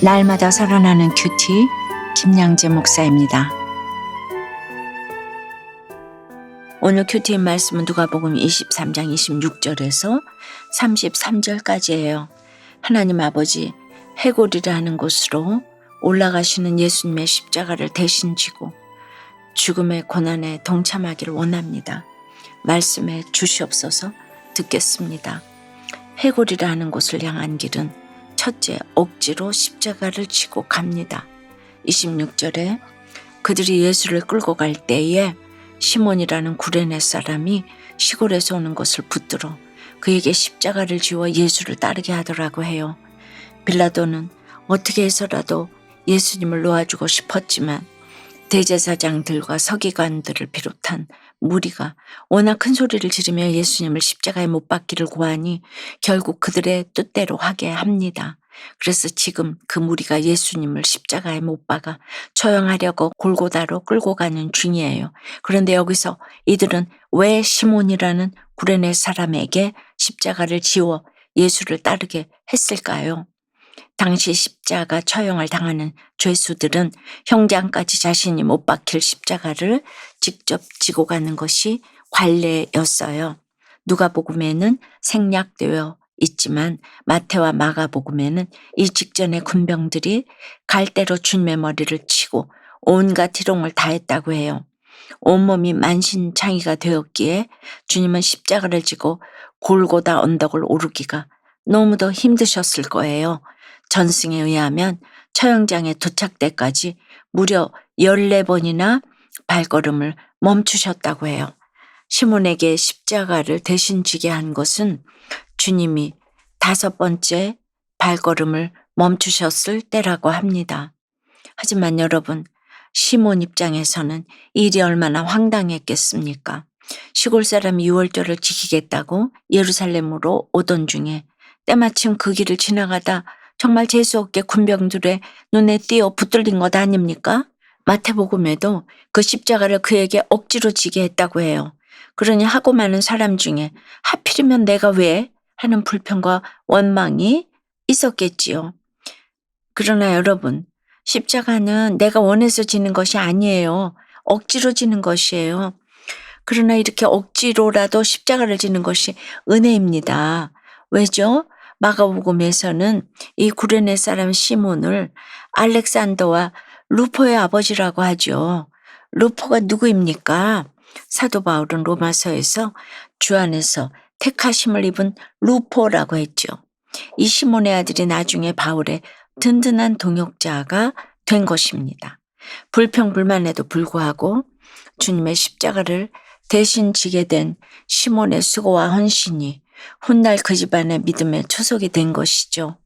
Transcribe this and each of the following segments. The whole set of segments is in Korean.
날마다 살아나는 큐티 김양재 목사입니다. 오늘 큐티의 말씀은 누가복음 23장 26절에서 33절까지예요. 하나님 아버지 해골이라는 곳으로 올라가시는 예수님의 십자가를 대신 지고 죽음의 고난에 동참하기를 원합니다. 말씀에 주시옵소서 듣겠습니다. 해골이라는 곳을 향한 길은 첫째 억지로 십자가를 치고 갑니다. 26절에 그들이 예수를 끌고 갈 때에 시몬이라는 구레네 사람이 시골에서 오는 것을 붙들어 그에게 십자가를 지워 예수를 따르게 하더라고 해요. 빌라도는 어떻게 해서라도 예수님을 놓아주고 싶었지만 대제사장들과 서기관들을 비롯한 무리가 워낙 큰 소리를 지르며 예수님을 십자가에 못 박기를 고하니 결국 그들의 뜻대로 하게 합니다. 그래서 지금 그 무리가 예수님을 십자가에 못 박아 처형하려고 골고다로 끌고 가는 중이에요. 그런데 여기서 이들은 왜 시몬이라는 구레네 사람에게 십자가를 지워 예수를 따르게 했을까요? 당시 십자가 처형을 당하는 죄수들은 형장까지 자신이 못 박힐 십자가를 직접 지고 가는 것이 관례였어요. 누가복음에는 생략되어 있지만 마태와 마가복음에는 이 직전에 군병들이 갈대로 주님의 머리를 치고 온갖 희롱을 다했다고 해요. 온몸이 만신창이가 되었기에 주님은 십자가를 지고 골고다 언덕을 오르기가 너무도 힘드셨을 거예요. 전승에 의하면 처형장에 도착 때까지 무려 14번이나 발걸음을 멈추셨다고 해요. 시몬에게 십자가를 대신 지게 한 것은 주님이 다섯 번째 발걸음을 멈추셨을 때라고 합니다. 하지만 여러분, 시몬 입장에서는 일이 얼마나 황당했겠습니까? 시골 사람이 유월절을 지키겠다고 예루살렘으로 오던 중에 때마침 그 길을 지나가다 정말 재수없게 군병들의 눈에 띄어 붙들린 것 아닙니까? 마태복음에도 그 십자가를 그에게 억지로 지게 했다고 해요. 그러니 하고 많은 사람 중에 하필이면 내가 왜 하는 불평과 원망이 있었겠지요. 그러나 여러분, 십자가는 내가 원해서 지는 것이 아니에요. 억지로 지는 것이에요. 그러나 이렇게 억지로라도 십자가를 지는 것이 은혜입니다. 왜죠? 마가복음에서는 이 구레네 사람 시몬을 알렉산더와 루포의 아버지라고 하죠. 루포가 누구입니까? 사도 바울은 로마서에서 주 안에서 택하심을 입은 루포라고 했죠. 이 시몬의 아들이 나중에 바울의 든든한 동역자가 된 것입니다. 불평불만에도 불구하고 주님의 십자가를 대신 지게 된 시몬의 수고와 헌신이 훗날 그 집안의 믿음의 초석이 된 것이죠.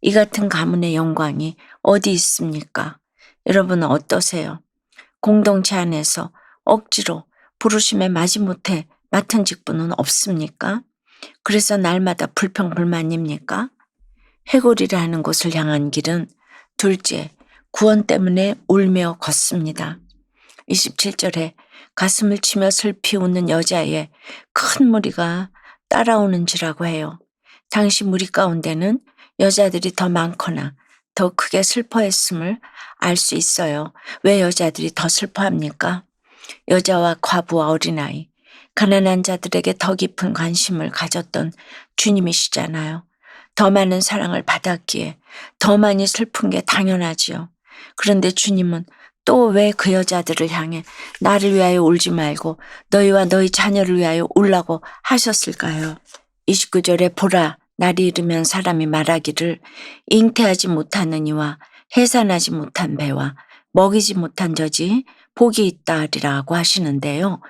이 같은 가문의 영광이 어디 있습니까? 여러분은 어떠세요? 공동체 안에서 억지로 부르심에 마지못해 맡은 직분은 없습니까? 그래서 날마다 불평불만입니까? 해골이라는 곳을 향한 길은 둘째, 구원 때문에 울며 걷습니다. 27절에 가슴을 치며 슬피 웃는 여자의 큰 무리가 따라오는지라고 해요. 당시 무리 가운데는 여자들이 더 많거나 더 크게 슬퍼했음을 알 수 있어요. 왜 여자들이 더 슬퍼합니까? 여자와 과부와 어린아이, 가난한 자들에게 더 깊은 관심을 가졌던 주님이시잖아요. 더 많은 사랑을 받았기에 더 많이 슬픈 게 당연하지요. 그런데 주님은 또 왜 그 여자들을 향해 나를 위하여 울지 말고 너희와 너희 자녀를 위하여 울라고 하셨을까요? 29절에 보라 날이 이르면 사람이 말하기를 잉태하지 못하는 이와 해산하지 못한 배와 먹이지 못한 저지 복이 있다 하리라고 하시는데요.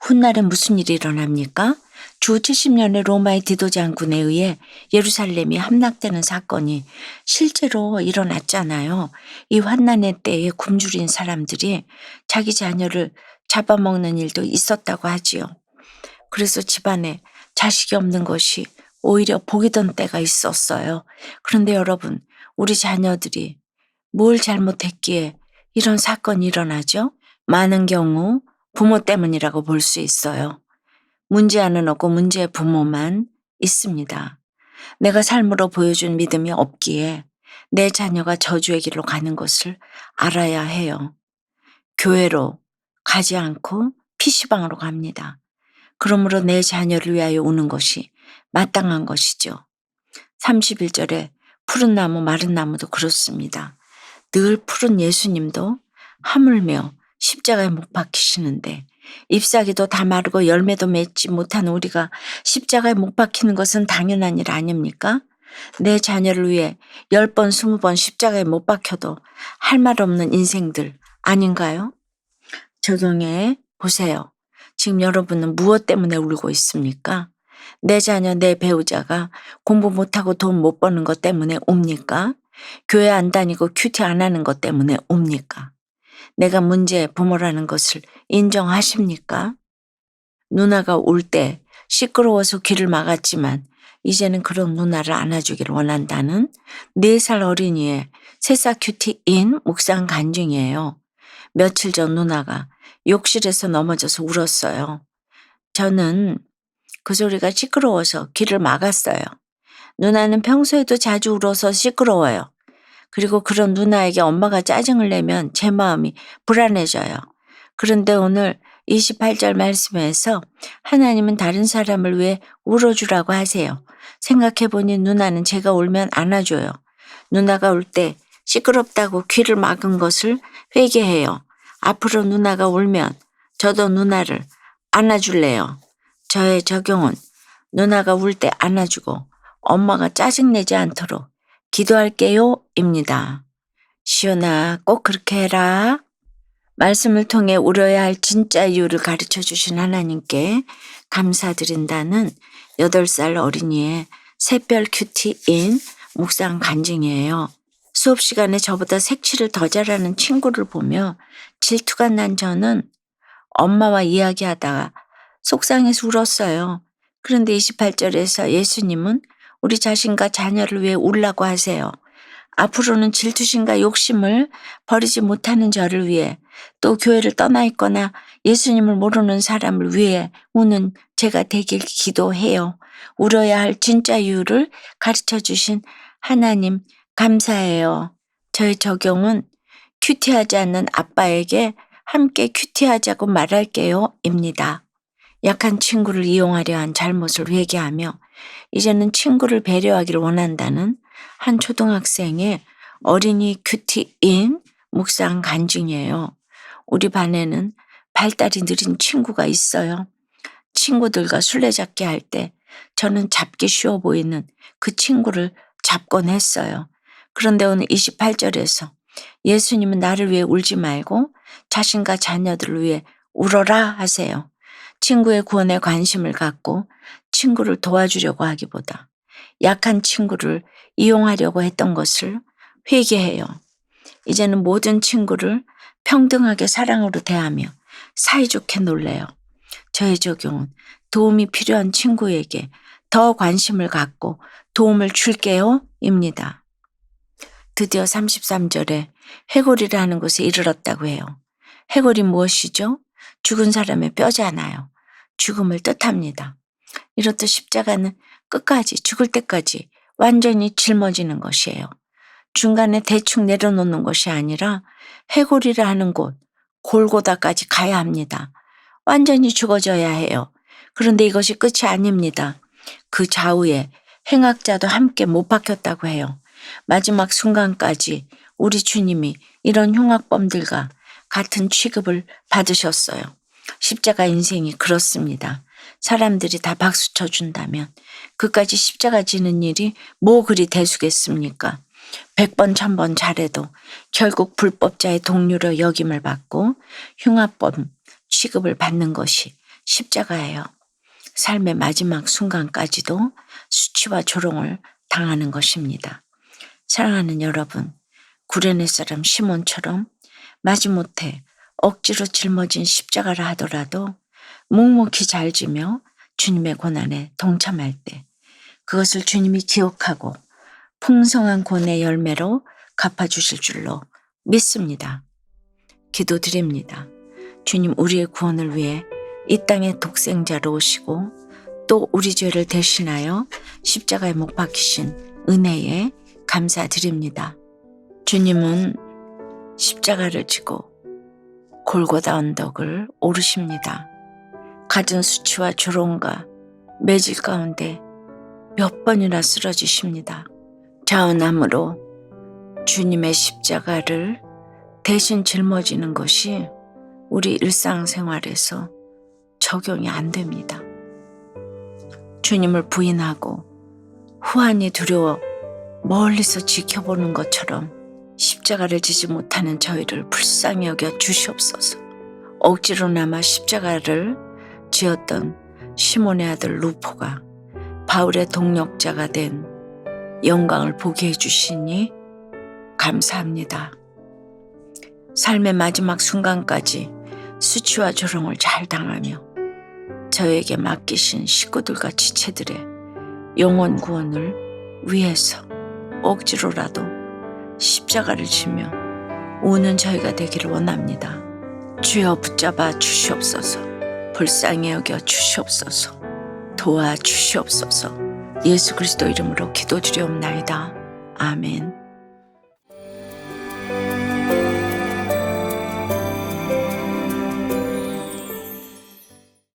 훗날에 무슨 일이 일어납니까? 주 70년의 로마의 디도 장군에 의해 예루살렘이 함락되는 사건이 실제로 일어났잖아요. 이 환난의 때에 굶주린 사람들이 자기 자녀를 잡아먹는 일도 있었다고 하지요. 그래서 집안에 자식이 없는 것이 오히려 복이 던 때가 있었어요. 그런데 여러분, 우리 자녀들이 뭘 잘못했기에 이런 사건이 일어나죠? 많은 경우 부모 때문이라고 볼 수 있어요. 문제아는 없고 문제의 부모만 있습니다. 내가 삶으로 보여준 믿음이 없기에 내 자녀가 저주의 길로 가는 것을 알아야 해요. 교회로 가지 않고 PC방으로 갑니다. 그러므로 내 자녀를 위하여 우는 것이 마땅한 것이죠. 31절에 푸른 나무 마른 나무도 그렇습니다. 늘 푸른 예수님도 하물며 십자가에 못 박히시는데 잎사귀도 다 마르고 열매도 맺지 못한 우리가 십자가에 못 박히는 것은 당연한 일 아닙니까? 내 자녀를 위해 열 번, 스무 번 십자가에 못 박혀도 할 말 없는 인생들 아닌가요? 적용해 보세요. 지금 여러분은 무엇 때문에 울고 있습니까? 내 자녀, 내 배우자가 공부 못하고 돈 못 버는 것 때문에 옵니까? 교회 안 다니고 큐티 안 하는 것 때문에 옵니까? 내가 문제의 부모라는 것을 인정하십니까? 누나가 울 때 시끄러워서 귀를 막았지만 이제는 그런 누나를 안아주길 원한다는 4살 어린이의 새싹 큐티인 묵상 간증이에요. 며칠 전 누나가 욕실에서 넘어져서 울었어요. 저는 그 소리가 시끄러워서 귀를 막았어요. 누나는 평소에도 자주 울어서 시끄러워요. 그리고 그런 누나에게 엄마가 짜증을 내면 제 마음이 불안해져요. 그런데 오늘 28절 말씀에서 하나님은 다른 사람을 위해 울어주라고 하세요. 생각해보니 누나는 제가 울면 안아줘요. 누나가 울 때 시끄럽다고 귀를 막은 것을 회개해요. 앞으로 누나가 울면 저도 누나를 안아줄래요. 저의 적용은 누나가 울 때 안아주고 엄마가 짜증내지 않도록 기도할게요. 입니다. 시연아, 꼭 그렇게 해라. 말씀을 통해 울어야 할 진짜 이유를 가르쳐 주신 하나님께 감사드린다는 8살 어린이의 새별 큐티인 묵상 간증이에요. 수업 시간에 저보다 색칠을 더 잘하는 친구를 보며 질투가 난 저는 엄마와 이야기하다가 속상해서 울었어요. 그런데 28절에서 예수님은 우리 자신과 자녀를 위해 울라고 하세요. 앞으로는 질투심과 욕심을 버리지 못하는 저를 위해 또 교회를 떠나 있거나 예수님을 모르는 사람을 위해 우는 제가 되길 기도해요. 울어야 할 진짜 이유를 가르쳐 주신 하나님 감사해요. 저의 적용은 큐티하지 않는 아빠에게 함께 큐티하자고 말할게요. 입니다. 약한 친구를 이용하려 한 잘못을 회개하며 이제는 친구를 배려하기를 원한다는 한 초등학생의 어린이 큐티인 묵상 간증이에요. 우리 반에는 발달이 느린 친구가 있어요. 친구들과 술래잡기 할 때 저는 잡기 쉬워 보이는 그 친구를 잡곤 했어요. 그런데 오늘 28절에서 예수님은 나를 위해 울지 말고 자신과 자녀들을 위해 울어라 하세요. 친구의 구원에 관심을 갖고 친구를 도와주려고 하기보다 약한 친구를 이용하려고 했던 것을 회개해요. 이제는 모든 친구를 평등하게 사랑으로 대하며 사이좋게 놀래요. 저의 적용은 도움이 필요한 친구에게 더 관심을 갖고 도움을 줄게요. 입니다. 드디어 33절에 해골이라는 곳에 이르렀다고 해요. 해골이 무엇이죠? 죽은 사람의 뼈잖아요. 죽음을 뜻합니다. 이렇듯 십자가는 끝까지 죽을 때까지 완전히 짊어지는 것이에요. 중간에 대충 내려놓는 것이 아니라 해골이라 하는 곳, 골고다까지 가야 합니다. 완전히 죽어져야 해요. 그런데 이것이 끝이 아닙니다. 그 좌우에 행악자도 함께 못 박혔다고 해요. 마지막 순간까지 우리 주님이 이런 흉악범들과 같은 취급을 받으셨어요. 십자가 인생이 그렇습니다. 사람들이 다 박수 쳐준다면 그까지 십자가 지는 일이 뭐 그리 대수겠습니까? 백번 천번 잘해도 결국 불법자의 동료로 역임을 받고 흉악범 취급을 받는 것이 십자가예요. 삶의 마지막 순간까지도 수치와 조롱을 당하는 것입니다. 사랑하는 여러분, 구레네 사람 시몬처럼 마지못해 억지로 짊어진 십자가라 하더라도 묵묵히 잘 지며 주님의 고난에 동참할 때 그것을 주님이 기억하고 풍성한 권의 열매로 갚아주실 줄로 믿습니다. 기도드립니다. 주님 우리의 구원을 위해 이 땅에 독생자로 오시고 또 우리 죄를 대신하여 십자가에 못 박히신 은혜에 감사드립니다. 주님은 십자가를 지고 골고다 언덕을 오르십니다. 갖은 수치와 조롱과 매질 가운데 몇 번이나 쓰러지십니다. 자원함으로 주님의 십자가를 대신 짊어지는 것이 우리 일상생활에서 적용이 안 됩니다. 주님을 부인하고 후한이 두려워 멀리서 지켜보는 것처럼 십자가를 지지 못하는 저희를 불쌍히 여겨 주시옵소서. 억지로나마 십자가를 지었던 시몬의 아들 루포가 바울의 동력자가 된 영광을 보게 해주시니 감사합니다. 삶의 마지막 순간까지 수치와 조롱을 잘 당하며 저에게 맡기신 식구들과 지체들의 영원 구원을 위해서 억지로라도 십자가를 지며 우는 저희가 되기를 원합니다. 주여 붙잡아 주시옵소서. 불쌍히 여겨 주시옵소서. 도와 주시옵소서. 예수 그리스도 이름으로 기도드리옵나이다. 아멘.